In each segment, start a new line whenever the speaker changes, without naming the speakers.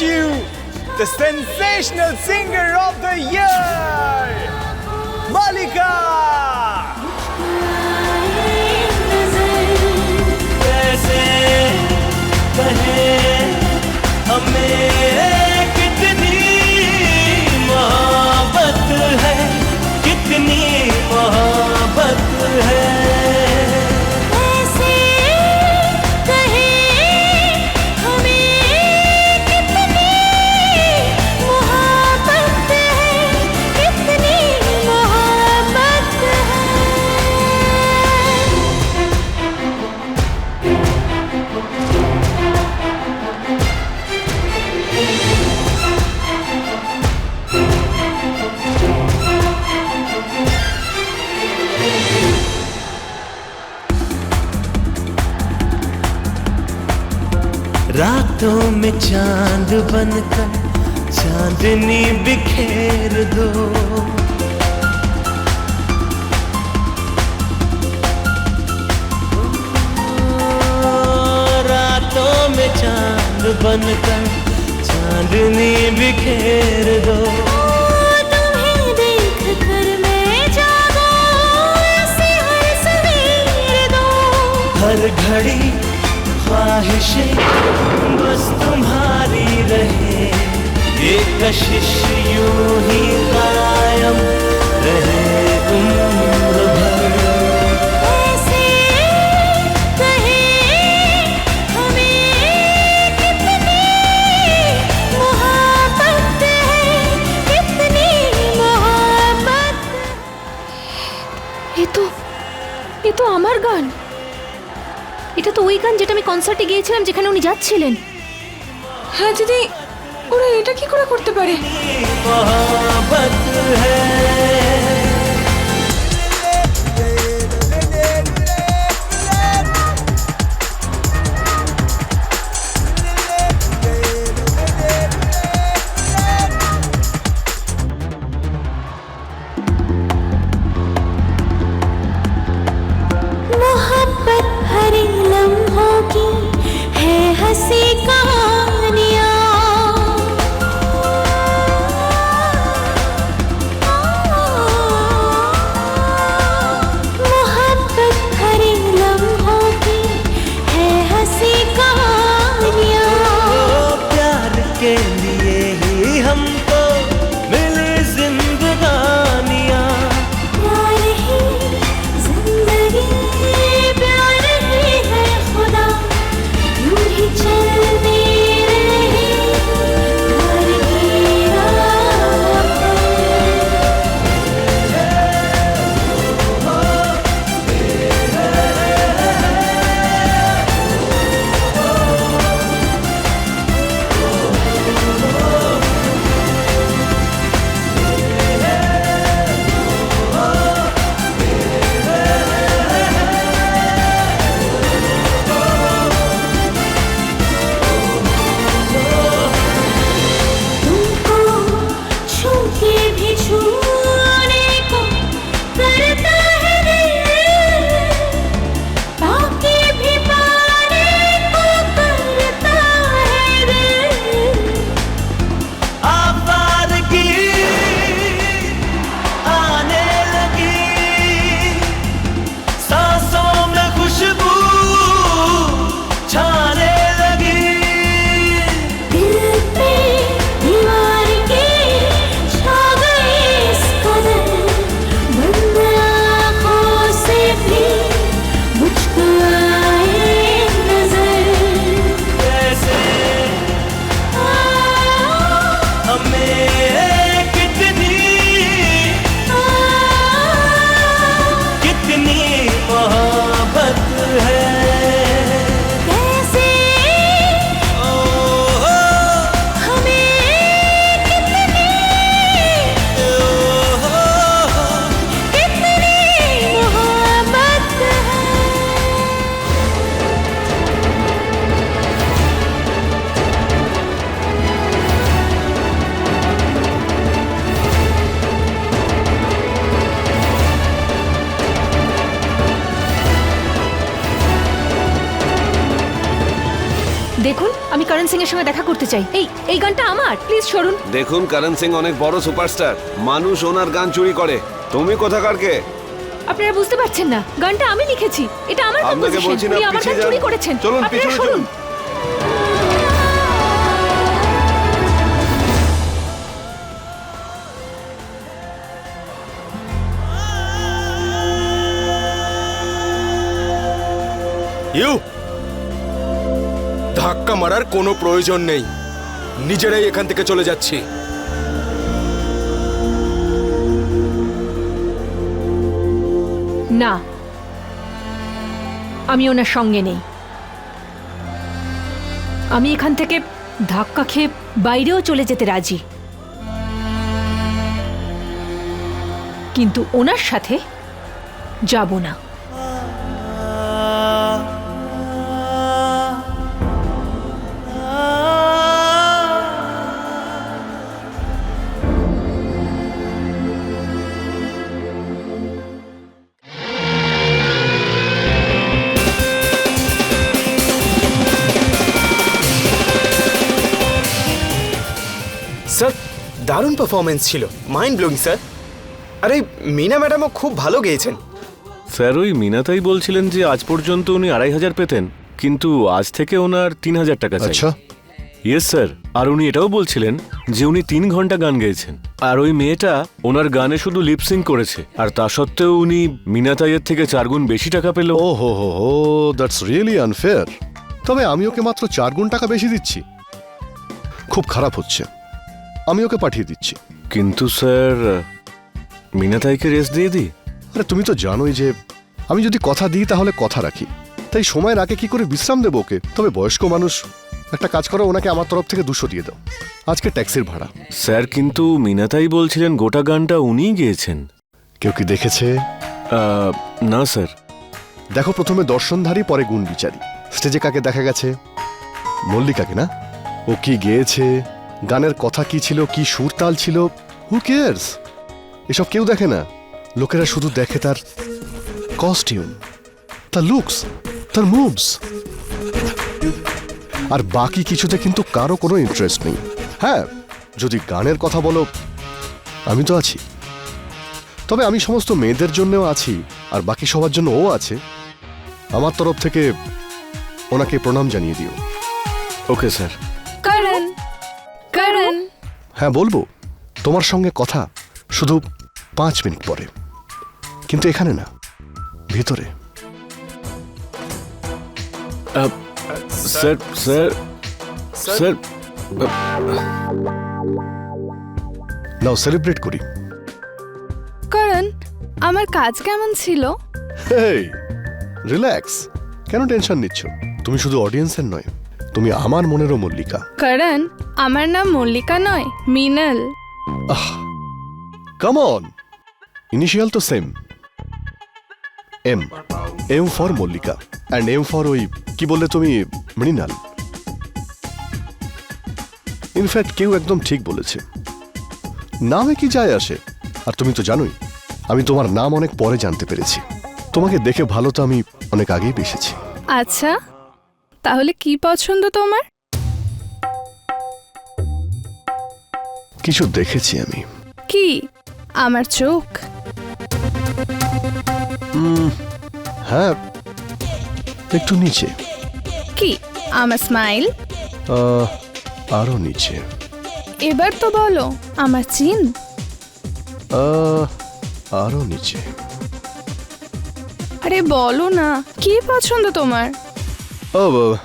you the sensational singer of the year, Malika!
रातों में चाँद बनकर चांदनी बिखेर दो। रातों में चाँद बनकर चांदनी बिखेर दो।
तुम्हें देख कर मैं जागो ऐसे हर सवेर दो।
हर घड़ी ख्वाहिशें कशिश यूं ही कायम रहे उम्र भर
ऐसे कहे हमें कितनी मोहब्बत है कितनी मोहब्बत
এ তো এ তো আমার গান এটা তো ওই গান যেটা আমি কনসার্টে গিয়েছিলাম যেখানে উনি যাচ্ছিলেন
হ্যাঁ দিদি ওরা এটা কি করে করতে পারে?
সিং এর সঙ্গে দেখা করতে চাই। এই এই গানটা আমার। প্লিজ সরুন।
দেখুন করণ সিং অনেক বড় সুপারস্টার। মানুষ ওনার গান চুরি করে। তুমি কোথাকার কে?
আপনারা বুঝতে পারছেন না। গানটা আমি লিখেছি। এটা আমার কম্পোজিশন উনি আমার গান চুরি করেছেন।
চলুন, পিছনে চলুন।
ইউ ধাক্কা মারার কোনো প্রয়োজন নেই। নিজেরাই এখান থেকে চলে যাচ্ছি।
না। আমি ওনার সঙ্গে নেই। আমি এখান থেকে ধাক্কা খেয়ে বাইরেও চলে যেতে রাজি। কিন্তু ওনার সাথে যাব না।
দারুণ পারফরমেন্স ছিল। মাইন্ড ব্লোয়িং স্যার আরে মিনা ম্যাডামও খুব ভালো গেয়েছেন।
স্যার ওই মিনাতাই বলছিলেন যে আজ পর্যন্ত উনি আড়াই হাজার পেতেন কিন্তু আজ থেকে ওনার তিন হাজার টাকা চাই।
আচ্ছা।
ইয়েস স্যার আর উনি এটাও বলছিলেন যে উনি তিন ঘণ্টা গান গেয়েছেন। আর ওই মেয়েটা ওনার গানে শুধু লিপসিং করেছে। আর তা সত্ত্বেও উনি মিনাতাইয়ের থেকে চার গুণ বেশি টাকা পেল।
ও হো হো হো দ্যাটস রিয়েলি আনফেয়ার তবে আমি ওকে মাত্র চার গুণ টাকা বেশি দিচ্ছি। খুব খারাপ হচ্ছে। আমি ওকে পাঠিয়ে দিচ্ছি।
কিন্তু স্যার মিনাতাইকে রেস্ট দিয়ে দিই?
আরে তুমি তো জানোই যে আমি যদি কথা দিই তাহলে কথা রাখি। তাই সময়ের আগে কি করে বিশ্রাম দেবো ওকে? তবে বয়স্ক মানুষ একটা কাজ করো ওনাকে আমার তরফ থেকে দুশো দিয়ে দাও। আজকে ট্যাক্সির ভাড়া।
স্যার কিন্তু মিনাতাই বলছিলেন গোটা গানটা উনিই গেয়েছেন।
কেউ কি দেখেছে?
না স্যার।
দেখো প্রথমে দর্শনধারী পরে গুণ বিচারী স্টেজে কাকে দেখা গেছে? মল্লিকাকে না? ও কি গেয়েছে? গানের কথা কি ছিল কি সুর তাল ছিল? হু কেয়ার্স এসব কেউ দেখে না। লোকেরা শুধু দেখে তার কস্টিউম তার লুকস তার মুভস আর বাকি কিছুতে কিন্তু কারও কোনো ইন্টারেস্ট নেই। হ্যাঁ যদি গানের কথা বলো আমি তো আছি। তবে আমি সমস্ত মেয়েদের জন্যও আছি আর বাকি সবার জন্য ও আছে। আমার তরফ থেকে ওনাকে প্রণাম জানিয়ে দিও।
ওকে স্যার
করণ
হ্যাঁ বলব। তোমার সঙ্গে কথা শুধু পাঁচ মিনিট পরে। কিন্তু এখানে না ভিতরে।
Sir sir sir
now celebrate করি।
করণ আমার কাজ কেমন ছিল?
হেই রিল্যাক্স। কেন টেনশন নিচ্ছ? তুমি শুধু অডিয়েন্সের নয়। তুমি আমার মনেরও মল্লিকা।
করণ আমার নাম মল্লিকা নয় মিনাল।
কাম অন ইনিশিয়াল তো same M M for Mallika and M for ওই কি বললে তুমি মৃণাল। ইনফ্যাক্ট কেউ একদম ঠিক বলেছে। নামে কি যায় আসে? আর তুমি তো জানোই আমি তোমার নাম অনেক পরে জানতে পেরেছি। তোমাকে দেখে ভালো তো আমি অনেক আগেই বেসেছি
আচ্ছা তাহলে কি পছন্দ তোমার?
কিছু দেখেছি আমি।
কি? আমার চোখ?
হ্যাঁ একটু নিচে।
কি? আমার স্মাইল?
আরও নিচে।
এবার তো বলো আমার চিন?
আরও নিচে।
আরে বলো না কি পছন্দ তোমার?
ও বাবা।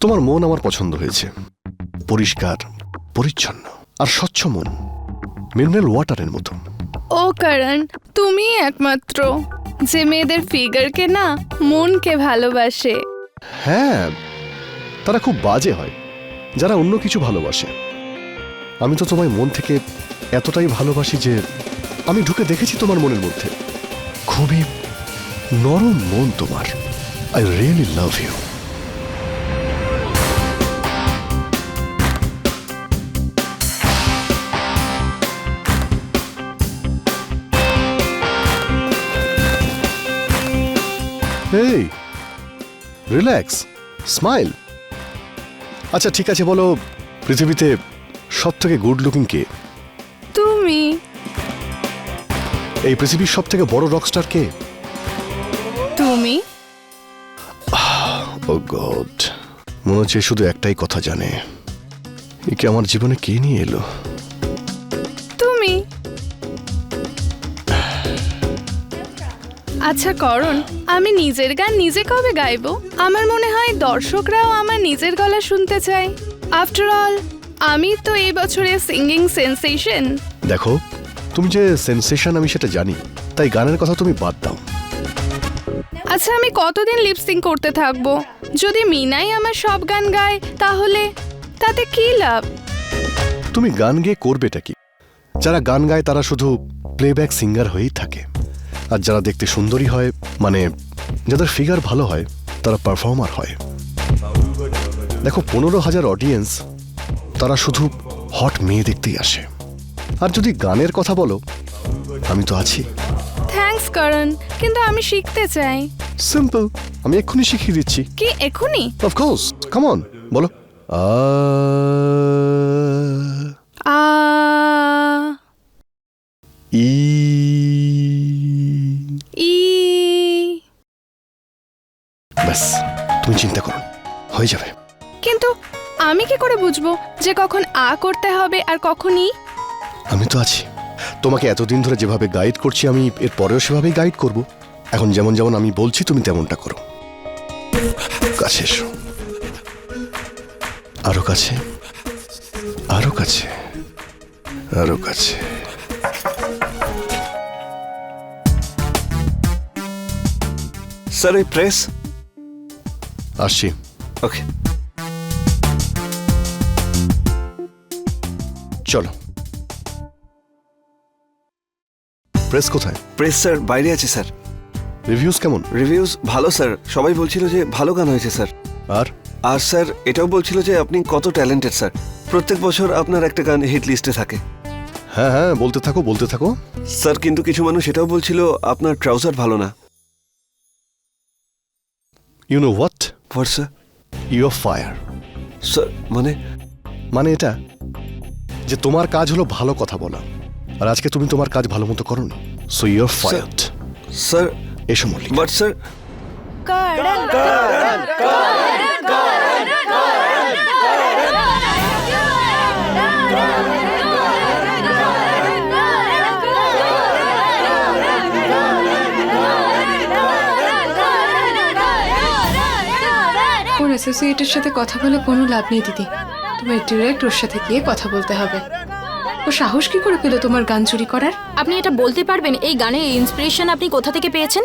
তোমার মন আমার পছন্দ হয়েছে। পরিষ্কার পরিচ্ছন্ন আর স্বচ্ছ মন। মিনারেল ওয়াটারের মতো।
ও করণ তুমি একমাত্র যে মেয়েদের ফিগারকে না মনকে ভালোবাসে।
হ্যাঁ তারা খুব বাজে হয় যারা অন্য কিছু ভালোবাসে। আমি তো তোমায় মন থেকে এতটাই ভালোবাসি যে আমি ঢুকে দেখেছি তোমার মনের মধ্যে। খুবই নরম মন তোমার। I really love you Hey, relax, smile. আচ্ছা ঠিক আছে বলো পৃথিবীতে সব থেকে গুড লুকিং কে?
তুমি।
এই পৃথিবীর সব থেকে বড় রকস্টার কে? গড। মনে হচ্ছে শুধু একটাই কথা জানে। একে আমার জীবনে কে নিয়ে এলো?
তুমি? আচ্ছা করণ আমি নিজের গান নিজে কবে গাইবো? আমার মনে হয় দর্শকরাও আমার নিজের গলা শুনতে চায়। আফটার অল আমি তো এই বছরে সিঙ্গিং সেন্সেশন
দেখো তুমি যে সেন্সেশন আমি সেটা জানি তাই গানের কথা তুমি বাদ দাও।
আচ্ছা আমি কতদিন লিপসিং করতে থাকব? যদি মিনাই আমার সব গান গায়, তাহলে তাতে কি লাভ?
তুমি গান গেয়ে করবেটা কি? যারা গান গায়, তারা শুধু প্লেব্যাক সিঙ্গার হয়েই থাকে। আর যারা দেখতে সুন্দরী হয় মানে যাদের ফিগার ভালো হয়, তারা পারফর্মার হয়। দেখো, পনেরো হাজার অডিয়েন্স তারা শুধু হট মেয়ে দেখতেই আসে। আর যদি গানের কথা বলো, আমি তো আছি।
করণ কিন্তু আমি শিখতে চাই।
সিম্পল আমি এক্ষুনি শিখিয়ে দিচ্ছি।
কি এখুনি
অফকোর্স কাম অন বলো। আ
আ
ই
ই।
ব্যাস তুমি চিন্তা করো হয়ে যাবে।
কিন্তু আমি কি করে বুঝব যে কখন আ করতে হবে আর কখন ই
আমি তো আছি। তোমাকে এতদিন ধরে যেভাবে গাইড করছি আমি এর পরেও সেভাবেই গাইড করব। এখন যেমন যেমন আমি বলছি তুমি তেমনটা করো। কাছে এসো। আরও কাছে। আরও কাছে। আরও কাছে।
স্যার ওই প্রেস
আসছি।
ওকে
চলো। প্রেস কোথায়?
প্রেস স্যার বাইরে আছে স্যার।
রিভিউজ কেমন?
রিভিউজ ভালো স্যার। সবাই বলছিল যে ভালো গান হয়েছে স্যার।
আর?
আর স্যার এটাও বলছিল যে আপনি কত ট্যালেন্টেড স্যার। প্রত্যেক বছর আপনার একটা গান হিট লিস্টে থাকে।
হ্যাঁ হ্যাঁ বলতে থাকো বলতে থাকো।
স্যার কিন্তু কিছু মানুষ এটাও বলছিল আপনার ট্রাউজার ভালো না।
You know what
what sir
you are fire
sir মানে?
মানে এটা যে তোমার কাজ হলো ভালো কথা বলা। আর আজকে তুমি তোমার কাজ ভালো মতো করো so you are fired
sir
এসো মল্লিক।
বাট স্যার
ওর অ্যাসোসিয়েটের সাথে কথা বলে কোনো লাভ নেই দিদি। তোমার ডিরেক্ট ওর সাথে গিয়ে কথা বলতে হবে। ও সাহস কি করে পেল তোমার গান চুরি করার?
আপনি এটা বলতে পারবেন এই গানের ইন্সপিরেশন আপনি কোথা থেকে পেয়েছেন?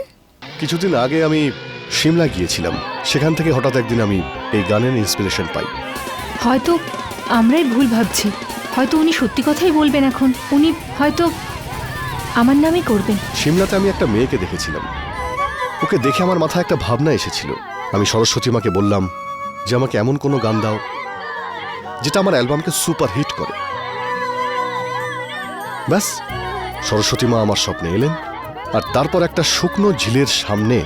কিছুদিন আগে আমি সিমলা গিয়েছিলাম। সেখান থেকে হঠাৎ একদিন আমি এই গানের ইন্সপিরেশন পাই।
হয়তো আমরাই ভুল ভাবছি। হয়তো উনি সত্যি কথাই বলবেন এখন। উনি হয়তো আমার নামই করবেন।
সিমলাতে আমি একটা মেয়েকে দেখেছিলাম। ওকে দেখে আমার মাথায় একটা ভাবনা এসেছিল। আমি সরস্বতী মাকে বললাম যে আমাকে এমন কোনো গান দাও যেটা আমার অ্যালবামকে সুপার হিট করে। ব্যাস। সরস্বতী মা আমার স্বপ্নে এলেন আর তারপর একটা শুকনো ঝিলের সামনে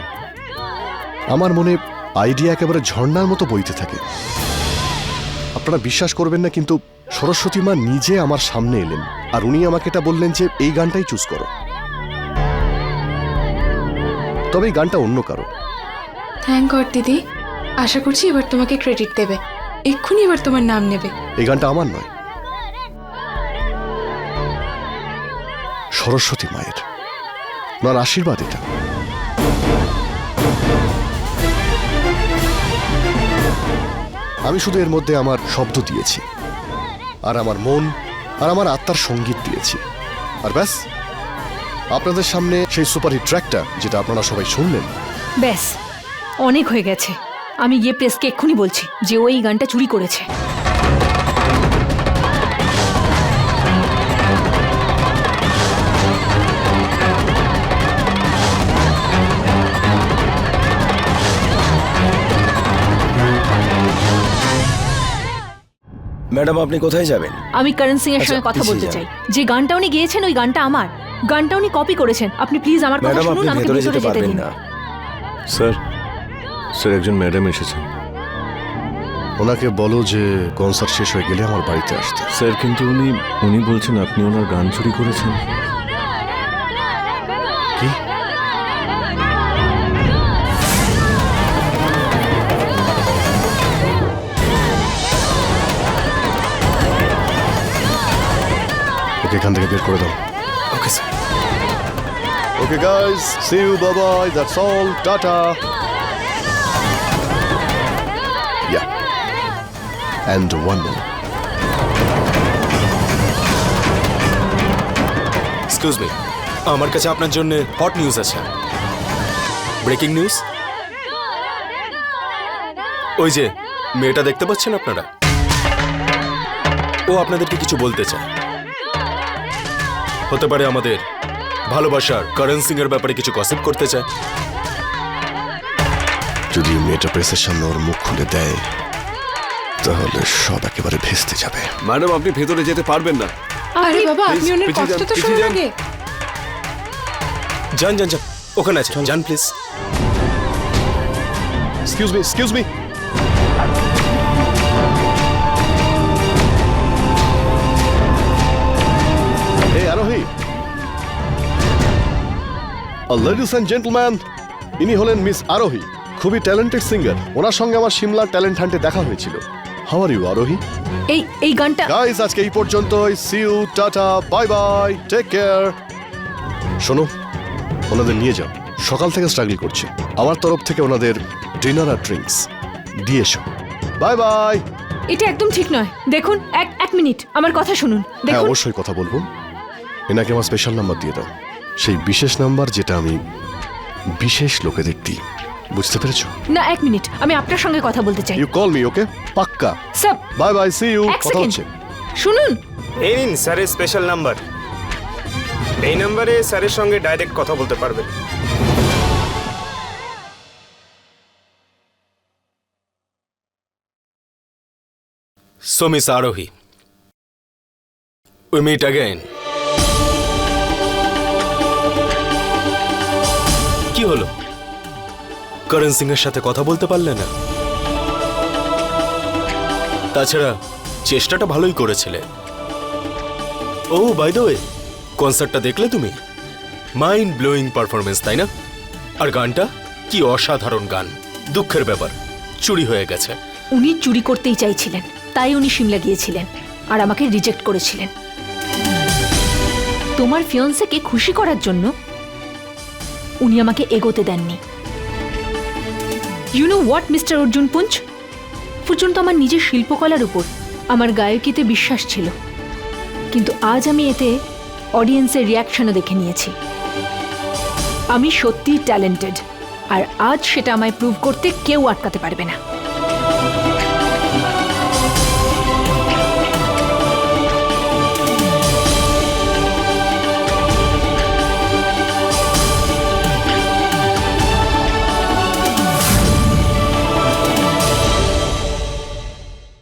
আমার মনে আইডিয়া একেবারে ঝর্ণার মতো বইতে থাকে। আপনারা বিশ্বাস করবেন না কিন্তু সরস্বতী মা নিজে আমার সামনে এলেন আর উনি আমাকে এটা বললেন যে এই গানটাই চুজ করো। তবে এই গানটা অন্য কারও।
থ্যাংক গড দিদি। আশা করছি এবার তোমাকে ক্রেডিট দেবে। এক্ষুনি এবার তোমার নাম নেবে।
এই গানটা আমার নয়। সরস্বতী মায়ের। ওনার আশীর্বাদ এটা। আমি শুধু এর মধ্যে আমার শব্দ দিয়েছি, আর আমার মন, আর আমার আত্মার সংগীত দিয়েছি। আর ব্যাস, আপনাদের সামনে সেই সুপারহিট ট্র্যাকটা, যেটা আপনারা সবাই শুনলেন।
ব্যাস, অনেক হয়ে গেছে। আমি গিয়ে প্রেসকে এক্ষুনি বলছি যে ও এই গানটা চুরি করেছে।
ম্যাডাম আপনি কোথায় যাবেন?
আমি করণ সিং এর
আচ্ছা,
সঙ্গে কথা
পিছিয়ে
বলতে
যান।
চাই। যে গানটা উনি গেয়েছেন ওই গানটা আমার। গানটা উনি কপি করেছেন। আপনি প্লিজ আমার কথা
ম্যাডাম
শুনুন
আপনি
আমাকে
ভেতরে যেতে
যেতে
পারবেন
দিন।
না।
স্যার স্যার একজন ম্যাডাম এসেছেন।
ওনাকে বলো যে কনসার্ট শেষ হয়ে গেলে আমার বাড়িতে আসতে।
স্যার কিন্তু উনি উনি বলছেন আপনি ওনার গান চুরি করেছেন।
ওকে এখান থেকে বের করে দাও।
Okay sir
okay guys see you bye bye that's all tata yeah and one more
excuse me আমার কাছে আপনার জন্য হট নিউজ আছে। ব্রেকিং নিউজ ওই যে মেয়েটা দেখতে পাচ্ছেন আপনারা? ও আপনাদেরকে কিছু বলতে চায়। হতে পারে আমাদের। ভালোবাসার করণ সিং এর ব্যাপারে কিছু গসিপ করতে চায়।
যদি মেয়েটা প্রেসের সামনে ওর মুখ খুলে দেয় তাহলে সব একেবারে ভেস্তে যাবে।
ম্যাডাম আপনি ভেতরে যেতে পারবেন না।
আরে বাবা আপনি ওনার
যান,
কষ্ট তো শুনুন আগে।
যান যান যান ওখানে আছে। যান
please excuse me excuse me ladies and gentleman ইনি হলেন মিস আরোহী খুবই ট্যালেন্টেড সিঙ্গার ওনার সঙ্গে আমার সিমলা ট্যালেন্ট হান্টে দেখা হয়েছিল। হাউ আর ইউ আরোহী?
এই এই গানটা
গাইস আজকে এই পর্যন্তই। See you tata bye bye take care শোনো ওনাদের নিয়ে যাও। সকাল থেকে স্ট্রাগল করছে। আমার তরফ থেকে ওনাদের ডিনার আর ড্রিঙ্কস দিয়ে এসো। বাই বাই
এটা একদম ঠিক নয়। দেখুন এক এক মিনিট। আমার কথা শুনুন।
হ্যাঁ
দেখুন।
অবশ্যই কথা বলব। এনাকে আমার স্পেশাল নাম্বার দিয়ে দাও। সেই বিশেষ নাম্বার যেটা আমি বিশেষ লোকেদের দিই বুঝতে পেরেছ?
না এক মিনিট। আমি আপনার সঙ্গে কথা বলতে চাই।
ইউ কল মি ওকে পাক্কা। Sir bye bye see
you
কথা হচ্ছে।
শুনুন।
এই নিন স্যারের স্পেশাল নাম্বার এই নাম্বারে স্যারের সঙ্গে ডাইরেক্ট কথা বলতে পারবেন
so miss Arohi we meet again হলো? করণ সিং এর সাথে কথা বলতে পারলে না। তাছাড়া চেষ্টাটা ভালোই করেছিলে। ও বাই দ্য ওয়ে কনসার্টটা দেখলে তুমি? মাইন্ড ব্লোয়িং পারফরমেন্স তাই না? আর গানটা? কি অসাধারণ গান। দুঃখের ব্যাপার, চুরি হয়ে গেছে।
উনি চুরি করতেই চাইছিলেন, তাই উনি সিমলা গিয়েছিলেন আর আমাকে রিজেক্ট করেছিলেন। তোমার ফিয়ন্সেকে খুশি করার জন্য উনি আমাকে এগোতে দেননি। You know what mister Arjun Punj পর্যন্ত আমার নিজের শিল্পকলার উপর, আমার গায়কিতে বিশ্বাস ছিল। কিন্তু আজ আমি এতে অডিয়েন্সের রিয়াকশনও দেখে নিয়েছি। আমি সত্যিই ট্যালেন্টেড আর আজ সেটা আমায় প্রুভ করতে কেউ আটকাতে পারবে না।